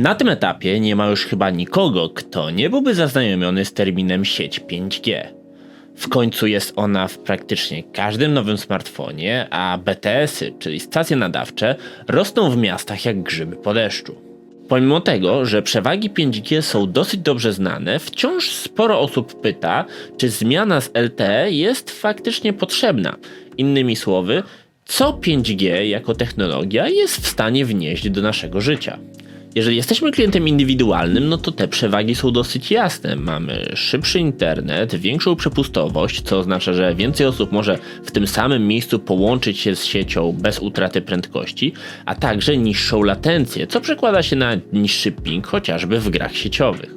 Na tym etapie nie ma już chyba nikogo, kto nie byłby zaznajomiony z terminem sieć 5G. W końcu jest ona w praktycznie każdym nowym smartfonie, a BTS-y, czyli stacje nadawcze, rosną w miastach jak grzyby po deszczu. Pomimo tego, że przewagi 5G są dosyć dobrze znane, wciąż sporo osób pyta, czy zmiana z LTE jest faktycznie potrzebna. Innymi słowy, co 5G jako technologia jest w stanie wnieść do naszego życia. Jeżeli jesteśmy klientem indywidualnym, no to te przewagi są dosyć jasne. Mamy szybszy internet, większą przepustowość, co oznacza, że więcej osób może w tym samym miejscu połączyć się z siecią bez utraty prędkości, a także niższą latencję, co przekłada się na niższy ping chociażby w grach sieciowych.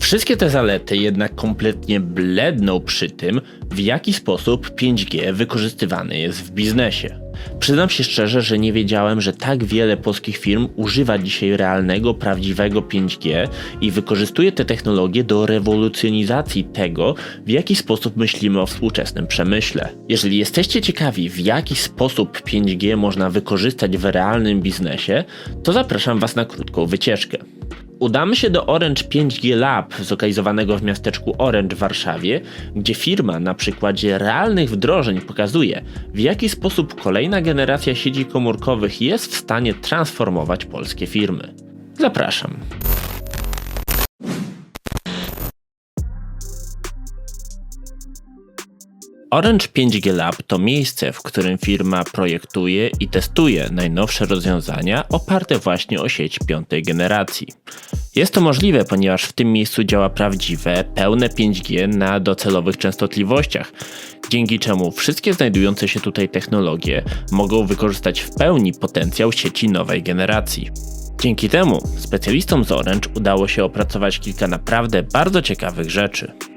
Wszystkie te zalety jednak kompletnie bledną przy tym, w jaki sposób 5G wykorzystywany jest w biznesie. Przyznam się szczerze, że nie wiedziałem, że tak wiele polskich firm używa dzisiaj realnego, prawdziwego 5G i wykorzystuje te technologie do rewolucjonizacji tego, w jaki sposób myślimy o współczesnym przemyśle. Jeżeli jesteście ciekawi, w jaki sposób 5G można wykorzystać w realnym biznesie, to zapraszam Was na krótką wycieczkę. Udamy się do Orange 5G Lab, zlokalizowanego w miasteczku Orange w Warszawie, gdzie firma na przykładzie realnych wdrożeń pokazuje, w jaki sposób kolejna generacja sieci komórkowych jest w stanie transformować polskie firmy. Zapraszam. Orange 5G Lab to miejsce, w którym firma projektuje i testuje najnowsze rozwiązania oparte właśnie o sieć piątej generacji. Jest to możliwe, ponieważ w tym miejscu działa prawdziwe, pełne 5G na docelowych częstotliwościach, dzięki czemu wszystkie znajdujące się tutaj technologie mogą wykorzystać w pełni potencjał sieci nowej generacji. Dzięki temu specjalistom z Orange udało się opracować kilka naprawdę bardzo ciekawych rzeczy.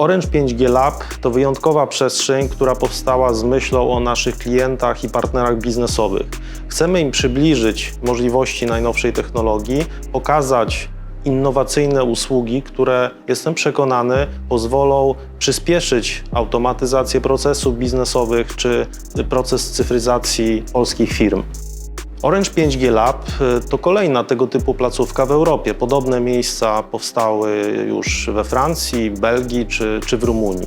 Orange 5G Lab to wyjątkowa przestrzeń, która powstała z myślą o naszych klientach i partnerach biznesowych. Chcemy im przybliżyć możliwości najnowszej technologii, pokazać innowacyjne usługi, które jestem przekonany pozwolą przyspieszyć automatyzację procesów biznesowych czy proces cyfryzacji polskich firm. Orange 5G Lab y, to kolejna tego typu placówka w Europie. Podobne miejsca powstały już we Francji, Belgii czy, czy w Rumunii.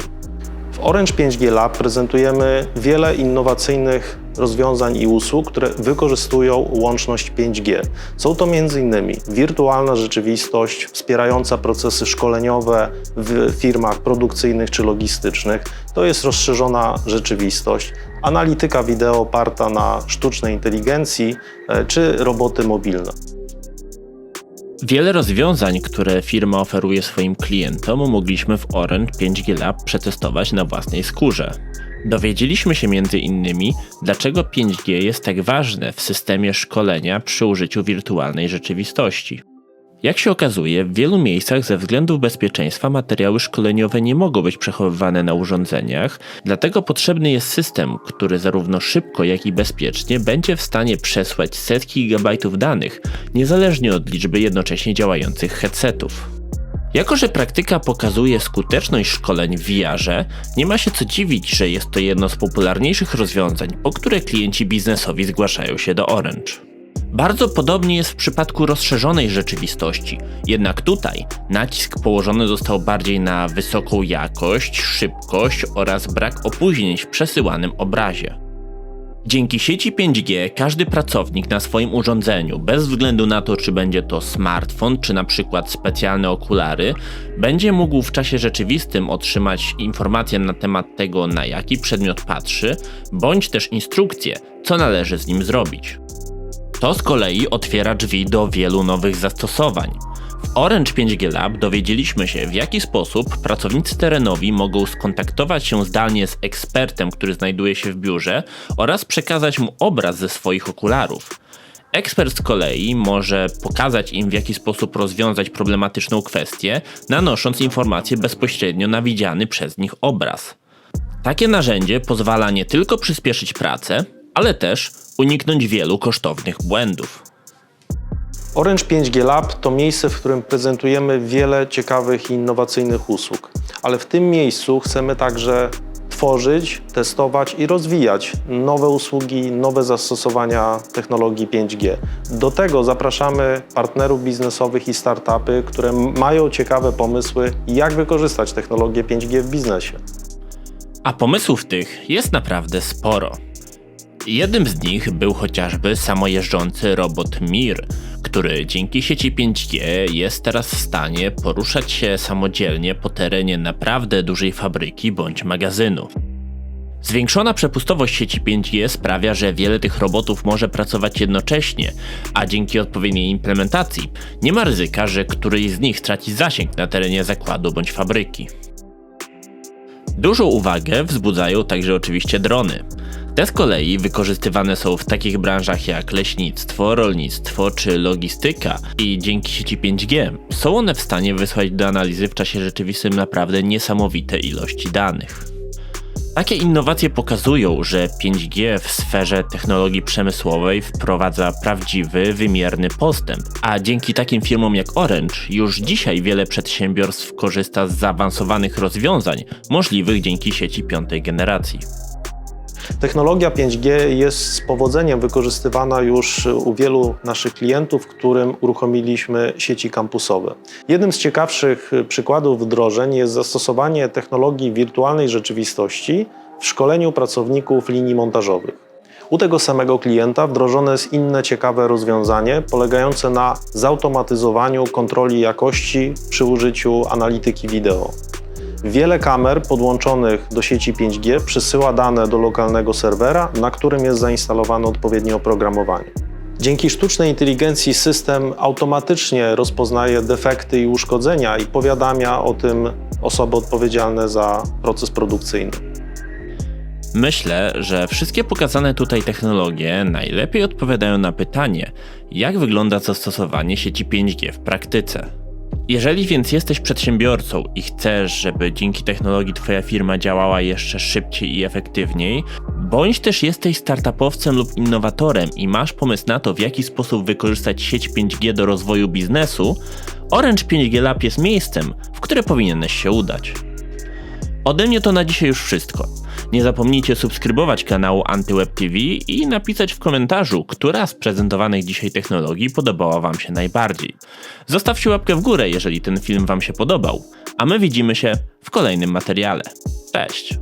W Orange 5G Lab prezentujemy wiele innowacyjnych rozwiązań i usług, które wykorzystują łączność 5G. Są to m.in. wirtualna rzeczywistość wspierająca procesy szkoleniowe w firmach produkcyjnych czy logistycznych. To jest rozszerzona rzeczywistość, analityka wideo oparta na sztucznej inteligencji e, czy roboty mobilne. Wiele rozwiązań, które firma oferuje swoim klientom, mogliśmy w Orange 5G Lab przetestować na własnej skórze. Dowiedzieliśmy się m.in. dlaczego 5G jest tak ważne w systemie szkolenia przy użyciu wirtualnej rzeczywistości. Jak się okazuje, w wielu miejscach ze względów bezpieczeństwa materiały szkoleniowe nie mogą być przechowywane na urządzeniach, dlatego potrzebny jest system, który zarówno szybko, jak i bezpiecznie będzie w stanie przesłać setki gigabajtów danych, niezależnie od liczby jednocześnie działających headsetów. Jako, że praktyka pokazuje skuteczność szkoleń w VR-ze, nie ma się co dziwić, że jest to jedno z popularniejszych rozwiązań, po które klienci biznesowi zgłaszają się do Orange. Bardzo podobnie jest w przypadku rozszerzonej rzeczywistości, jednak tutaj nacisk położony został bardziej na wysoką jakość, szybkość oraz brak opóźnień w przesyłanym obrazie. Dzięki sieci 5G każdy pracownik na swoim urządzeniu, bez względu na to, czy będzie to smartfon, czy na przykład specjalne okulary, będzie mógł w czasie rzeczywistym otrzymać informacje na temat tego, na jaki przedmiot patrzy, bądź też instrukcje, co należy z nim zrobić. To z kolei otwiera drzwi do wielu nowych zastosowań. W Orange 5G Lab dowiedzieliśmy się, w jaki sposób pracownicy terenowi mogą skontaktować się zdalnie z ekspertem, który znajduje się w biurze oraz przekazać mu obraz ze swoich okularów. Ekspert z kolei może pokazać im, w jaki sposób rozwiązać problematyczną kwestię, nanosząc informacje bezpośrednio na widziany przez nich obraz. Takie narzędzie pozwala nie tylko przyspieszyć pracę, ale też uniknąć wielu kosztownych błędów. Orange 5G Lab to miejsce, w którym prezentujemy wiele ciekawych i innowacyjnych usług, ale w tym miejscu chcemy także tworzyć, testować i rozwijać nowe usługi, nowe zastosowania technologii 5G. Do tego zapraszamy partnerów biznesowych i startupy, które mają ciekawe pomysły, jak wykorzystać technologię 5G w biznesie. A pomysłów tych jest naprawdę sporo. Jednym z nich był chociażby samojeżdżący robot Mir, który dzięki sieci 5G jest teraz w stanie poruszać się samodzielnie po terenie naprawdę dużej fabryki bądź magazynu. Zwiększona przepustowość sieci 5G sprawia, że wiele tych robotów może pracować jednocześnie, a dzięki odpowiedniej implementacji nie ma ryzyka, że któryś z nich straci zasięg na terenie zakładu bądź fabryki. Dużą uwagę wzbudzają także oczywiście drony. Te z kolei wykorzystywane są w takich branżach jak leśnictwo, rolnictwo czy logistyka i dzięki sieci 5G są one w stanie wysłać do analizy w czasie rzeczywistym naprawdę niesamowite ilości danych. Takie innowacje pokazują, że 5G w sferze technologii przemysłowej wprowadza prawdziwy, wymierny postęp, a dzięki takim firmom jak Orange już dzisiaj wiele przedsiębiorstw korzysta z zaawansowanych rozwiązań możliwych dzięki sieci piątej generacji. Technologia 5G jest z powodzeniem wykorzystywana już u wielu naszych klientów, którym uruchomiliśmy sieci kampusowe. Jednym z ciekawszych przykładów wdrożeń jest zastosowanie technologii wirtualnej rzeczywistości w szkoleniu pracowników linii montażowych. U tego samego klienta wdrożone jest inne ciekawe rozwiązanie polegające na zautomatyzowaniu kontroli jakości przy użyciu analityki wideo. Wiele kamer podłączonych do sieci 5G przesyła dane do lokalnego serwera, na którym jest zainstalowane odpowiednie oprogramowanie. Dzięki sztucznej inteligencji system automatycznie rozpoznaje defekty i uszkodzenia i powiadamia o tym osoby odpowiedzialne za proces produkcyjny. Myślę, że wszystkie pokazane tutaj technologie najlepiej odpowiadają na pytanie, jak wygląda zastosowanie sieci 5G w praktyce. Jeżeli więc jesteś przedsiębiorcą i chcesz, żeby dzięki technologii Twoja firma działała jeszcze szybciej i efektywniej, bądź też jesteś startupowcem lub innowatorem i masz pomysł na to, w jaki sposób wykorzystać sieć 5G do rozwoju biznesu, Orange 5G Lab jest miejscem, w które powinieneś się udać. Ode mnie to na dzisiaj już wszystko. Nie zapomnijcie subskrybować kanału AntyWeb TV i napisać w komentarzu, która z prezentowanych dzisiaj technologii podobała Wam się najbardziej. Zostawcie łapkę w górę, jeżeli ten film Wam się podobał, a my widzimy się w kolejnym materiale. Cześć!